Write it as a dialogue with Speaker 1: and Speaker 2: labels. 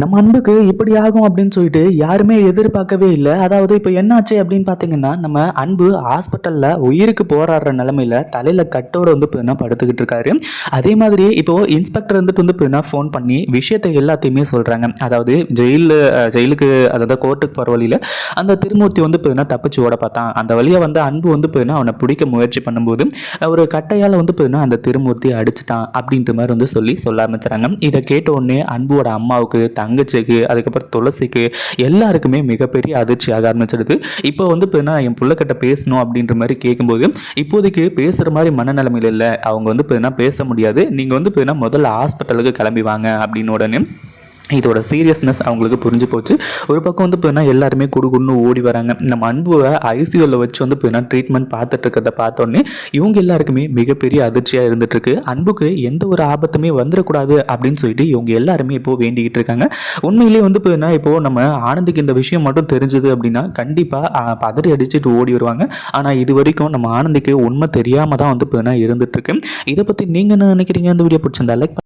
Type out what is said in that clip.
Speaker 1: நம்ம அன்புக்கு இப்படி ஆகும் அப்படின்னு சொல்லிட்டு யாருமே எதிர்பார்க்கவே இல்லை. அதாவது இப்போ என்னாச்சு அப்படின்னு பார்த்தீங்கன்னா நம்ம அன்பு ஹாஸ்பிட்டலில் உயிருக்கு போராடுற நிலமையில தலையில் கட்டோட வந்து இப்போ படுத்துக்கிட்டு இருக்காரு. அதே மாதிரி இப்போ இன்ஸ்பெக்டர் வந்துட்டு வந்து இப்போ ஃபோன் பண்ணி விஷயத்தை எல்லாத்தையுமே சொல்கிறாங்க அதாவது ஜெயிலில் ஜெயிலுக்கு அதாவது கோர்ட்டுக்கு போகிற வழியில் அந்த திருமூர்த்தி வந்து இப்போ தப்பிச்சு ஓட பார்த்தான். அந்த வழியை வந்து அன்பு வந்து இப்போ அவனை பிடிக்க முயற்சி பண்ணும்போது ஒரு கட்டையால் வந்து இப்போ அந்த திருமூர்த்தி அடிச்சிட்டான் அப்படின்ற மாதிரி வந்து சொல்லி சொல்ல ஆரம்பிச்சுறாங்க இதை கேட்ட உடனே அன்புவோட அம்மாவுக்கு தங்கச்சிக்கு அதுக்கப்புறம் துளசிக்கு எல்லாருக்குமே மிகப்பெரிய அதிர்ச்சியாக ஆரம்பிச்சிடுது. இப்போ வந்து இப்போ என்ன என் பிள்ளைக்கிட்ட பேசணும் அப்படின்ற மாதிரி கேட்கும்போது இப்போதைக்கு பேசுகிற மாதிரி மனநிலைமையில் இல்லை. அவங்க வந்து இப்போ பேச முடியாது. நீங்கள் வந்து இப்போ முதல்ல ஹாஸ்பிட்டலுக்கு கிளம்பி வாங்க அப்படின்னு உடனே இதோட சீரியஸ்னஸ் அவங்களுக்கு புரிஞ்சு போச்சு. ஒரு பக்கம் வந்து இப்போ எல்லாருமே குடுகுன்னு ஓடி வராங்க. நம்ம அன்புவை ஐசியூவில் வச்சு வந்து இப்போ ட்ரீட்மெண்ட் பார்த்துட்டு இருக்கிறத பார்த்தோன்னே இவங்க எல்லாருக்குமே மிகப்பெரிய அதிர்ச்சியாக இருந்துட்டுருக்கு. அன்புக்கு எந்த ஒரு ஆபத்துமே வந்துடக்கூடாது அப்படின்னு சொல்லிட்டு இவங்க எல்லாருமே இப்போது வேண்டிக்கிட்டு இருக்காங்க. உண்மையிலேயே வந்து இப்போ என்ன நம்ம ஆனந்திக்கு இந்த விஷயம் மட்டும் தெரிஞ்சது அப்படின்னா கண்டிப்பாக பதறி அடிச்சுட்டு ஓடி வருவாங்க. ஆனால் இது வரைக்கும் நம்ம ஆனந்திக்கு உண்மை தெரியாமல் தான் வந்து இப்போ என்ன இதை பற்றி நீங்கள் என்ன நினைக்கிறீங்க? இந்த வீடியோ பிடிச்சிருந்தா லைக்